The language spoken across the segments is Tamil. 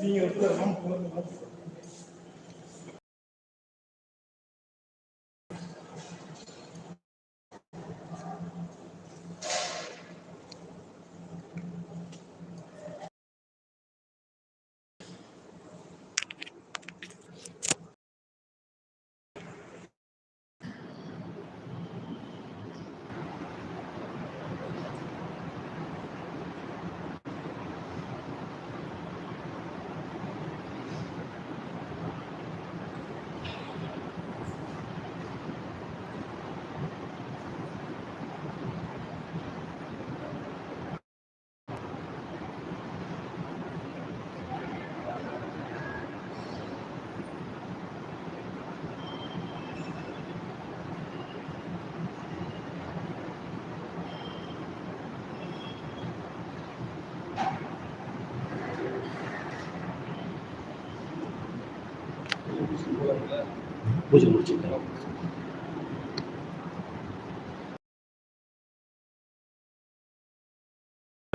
நீங்க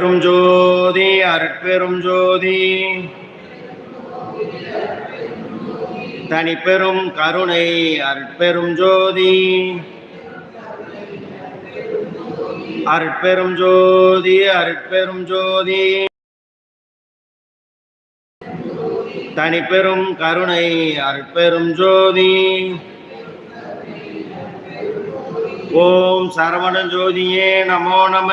பெரும் ஜோதி அருட்பெரும் ஜோதி. தனிப்பெரும் கருணை அருட்பெரும் ஜோதி. அருட்பெரும் ஜோதி அருட்பெரும் ஜோதி. தனிப்பெரும் கருணை அருட்பெரும் ஜோதி. ஓம் சரவண ஜோதியே நமோ நம.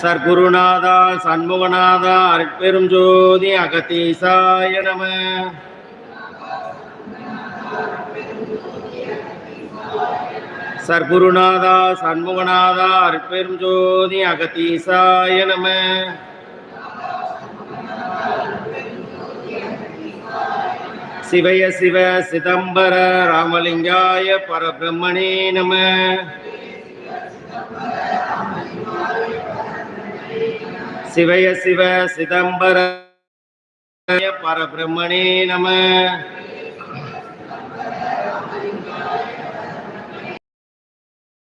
சர்க்குருநாதா சண்முகநாதா அருட்பெரும் ஜோதி அகத்தீசாய நம. சர்க்குருநாதா சண்முகநாதா அருட்பெரும் ஜோதி அகத்தீசாய நம. சிவய சிவ சிதம்பர ராமலிங்காய பரபிரம்மணே நம. சிவய சிவ சிதம்பர பரபிரம்மணே நம.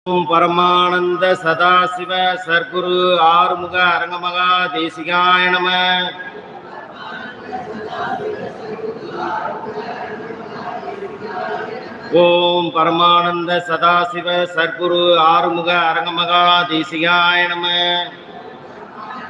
ஓம் பரமானந்த சதாசிவ சர்க்குரு ஆறுமுக அரங்கமகா தேசிகாய நம. ஓம் பரமானந்த சதாசிவ சர்க்குரு ஆறுமுக அரங்கமகா தேசிகாய நம.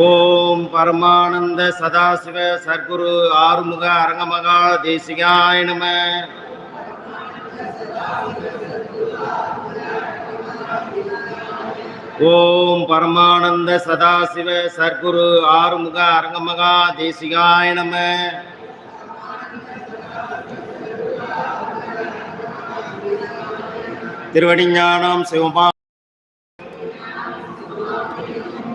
ஓம் பரமானந்த சதாசிவ சர்க்குரு ஆறுமுக அரங்கமகா தேசிகாய நம. ஓம் பரமானந்த சதாசிவ சர்க்குரு ஆறுமுக அரங்கமகா தேசிகாய நம. திருவடிஞானம் சிவபா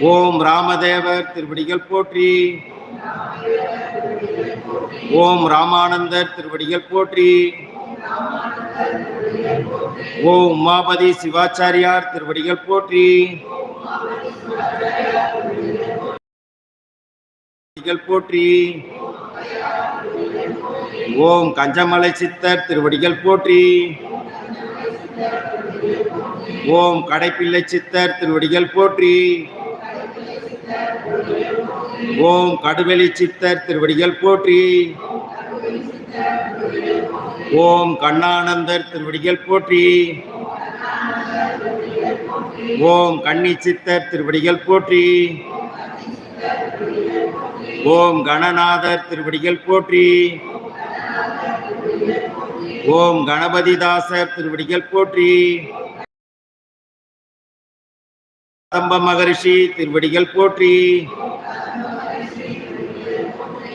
ஓம் ராமதேவர் திருவடிகள் போற்றி. ஓம் ராமானந்தர் திருவடிகள் போற்றி. ஓம் உமாபதி சிவாச்சாரியார் திருவடிகள் போற்றி. திருவடிகள் போற்றி. ஓம் கஞ்சமலை சித்தர் திருவடிகள் போற்றி. ஓம் கடைப்பிள்ளை சித்தர் திருவடிகள் போற்றி. ஓம் கடுவெளி சித்தர் திருவடிகள் போற்றி. ஓம் கண்ணானந்தர் திருவடிகள் போற்றி. ஓம் கன்னி சித்தர் திருவடிகள் போற்றி. ஓம் கணநாதர் திருவடிகள் போற்றி. ஓம் கணபதிதாசர் திருவடிகள் போற்றி. கதம்ப மகரிஷி திருவடிகள் போற்றி.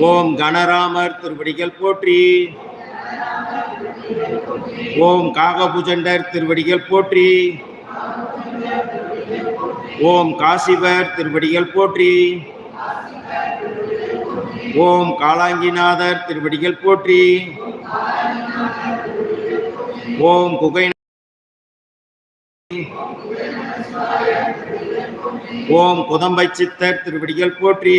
ஓம் கணராமர் திருவடிகள் போற்றி. ஓம் காகபுஜண்டர் திருவடிகள் போற்றி. ஓம் காசிவர் திருவடிகள் போற்றி. ஓம் காலாங்கிநாதர் திருவடிகள் போற்றி. ஓம் குகை ஓம் குதம்பை சித்தர் திருவடிகள் போற்றி.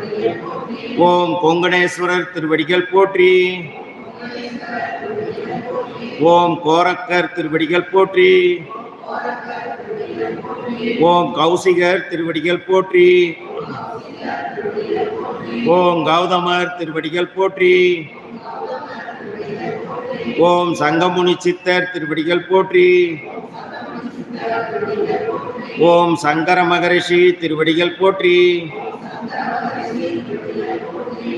ஓம் கொங்கணேஸ்வரர் திருவடிகள் போற்றி. ஓம் கோரக்கர் திருவடிகள் போற்றி. ஓம் கௌசிகர் திருவடிகள் போற்றி. ஓம் கௌதமர் திருவடிகள் போற்றி. ஓம் சங்கமுனி சித்தர் திருவடிகள் போற்றி. ஓம் சங்கர மகரிஷி திருவடிகள் போற்றி.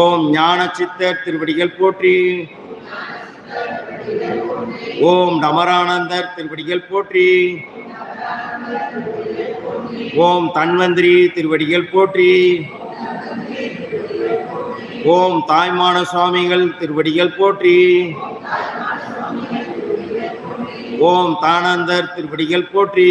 ஓம் ஞான சித்தர் திருவடிகள் போற்றி. ஓம் டமரானந்தர் திருவடிகள் போற்றி. ஓம் தன்வந்திரி திருவடிகள் போற்றி. ஓம் தாய்மான சுவாமிகள் திருவடிகள் போற்றி. ஓம் தானந்தர் திருவடிகள் போற்றி.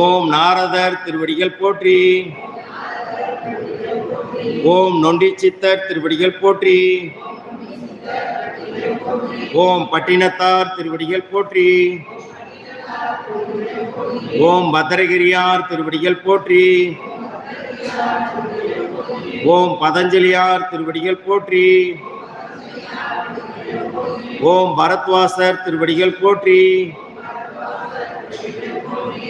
ஓம் நாரதர் திருவடிகள் போற்றி. ஓம் நொண்டி சித்தர் திருவடிகள் போற்றி. ஓம் பட்டினத்தார் திருவடிகள் போற்றி. ஓம் பத்திரகிரியார் திருவடிகள் போற்றி. ஓம் பதஞ்சலியார் திருவடிகள் போற்றி. ஓம் பரத்வாசர் திருவடிகள் போற்றி.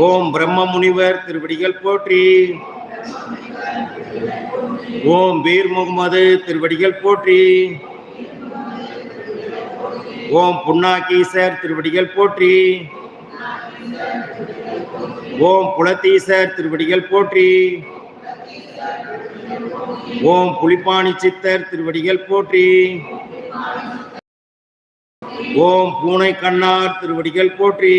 ஓம் பிரம்ம முனிவர் திருவடிகள் போற்றி. ஓம் வீர் முகமது திருவடிகள் போற்றி. ஓம் புன்னாகீசர் திருவடிகள் போற்றி. ஓம் புலத்தீசர் திருவடிகள் போற்றி. ஓம் புலிப்பாணி சித்தர் திருவடிகள் போற்றி. ஓம் பூனை கண்ணார் திருவடிகள் போற்றி.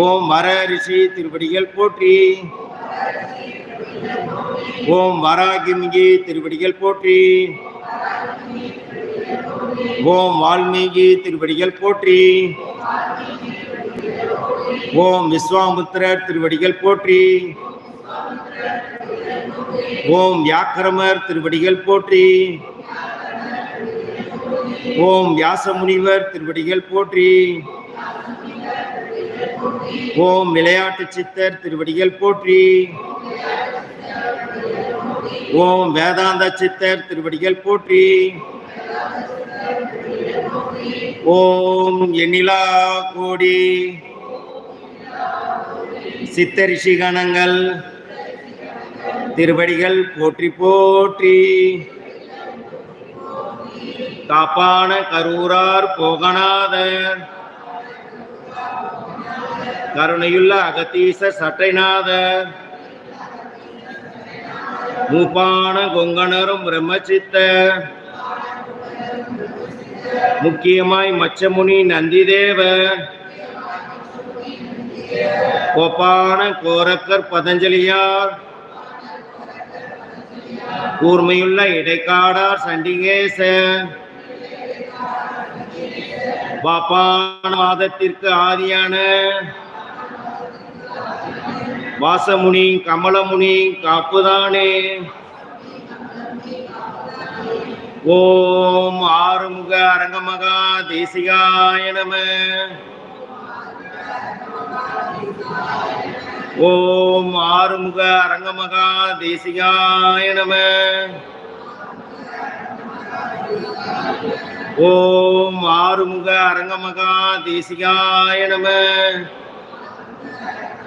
ஓம் வர ரிஷி திருவடிகள் போற்றி. ஓம் வராகிமிகி திருவடிகள் போற்றி. ஓம் வால்மீகி திருவடிகள் போற்றி. ஓம் விஸ்வாமுத்திரர் திருவடிகள் போற்றி. ஓம் வியாக்கிரமர் திருவடிகள் போற்றி. ஓம் வியாசமுனிவர் திருவடிகள் போற்றி. ஓம் விளையாட்டு சித்தர் திருவடிகள் போற்றி. ஓம் வேதாந்த சித்தர் திருவடிகள் போற்றி. ஓம் எண்ணிலா கோடி. சித்தரிஷிகணங்கள் திருவடிகள் போற்றி போற்றி. காப்பான கரூரார் போகநாதர். கருணையுள்ள அகத்தீச சட்டைநாதர் மூப்பான கொங்கணரும் பிரம்மசித்த முக்கியமாய் மச்சமுனி நந்திதேவர் கோப்பான கோரக்கர் பதஞ்சலியார். கூர்மையுள்ள இடைக்காடார் சண்டிகேச. பாப்பான வாதத்திற்கு ஆதியான. வாசமுனி கமலமுனி காப்புதானே. ஓம் ஆறுமுக அரங்கமகா தேசிகாய நம. ஓம் ஆறுமுக அரங்கமகா தேசிகாய நம. ஓம் ஆறுமுக அரங்கமகா தேசிகாய நம.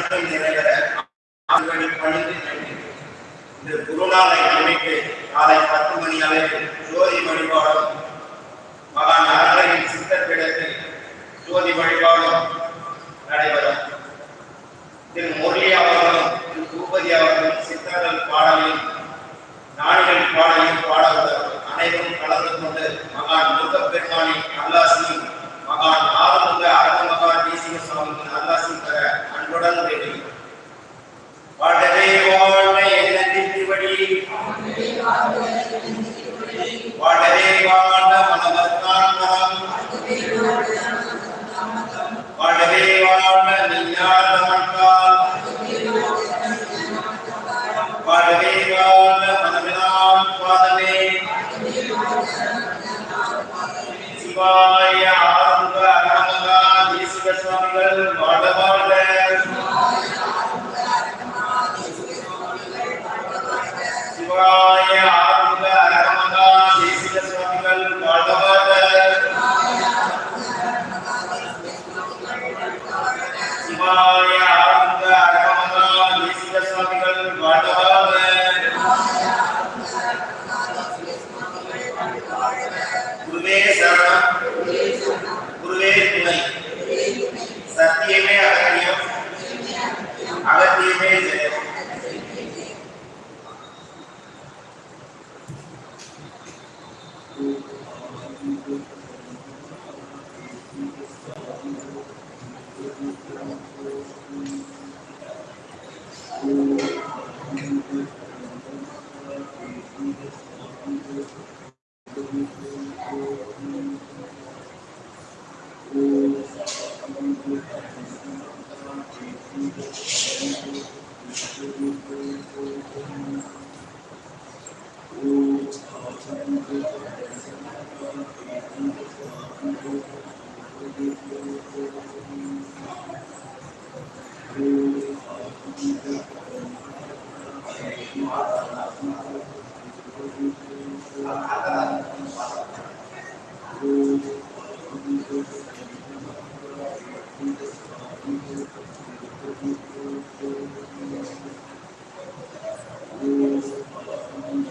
நாட்கள் நிறைவேற ஆண்களின் பணிந்து இந்த குருநாளை முன்னிட்டு காலை பத்து மணி அளவில் ஜோதி வழிபாடும் மகான் அரணரின் சித்தப்பிடத்தில் ஜோதி வழிபாடும் நடைபெறும். திரு முரளி அவர்களும் திரு பூபதி அவர்களும் சித்தர்கள் பாடலையும் நாடுகள் பாடலையும் பாட அனைவரும் கலந்து கொண்டு மகான் முருகப்பெருமானின் அல்லாசியும் மகான் ஆறுமுக அரங்க மகான் தேசிய சுவாமியின் அன்புடன் வேண்டுகிறோம் வாழ்வை வாழ்க திருவடி வாழ்வே வாழ்க மனமர்த்தான் மனம் வாழ்வே வாழ்க மெய்ஞான மனமெல்லாம் பாதமே சிவாய சுவாமிகள் வாழ வாழ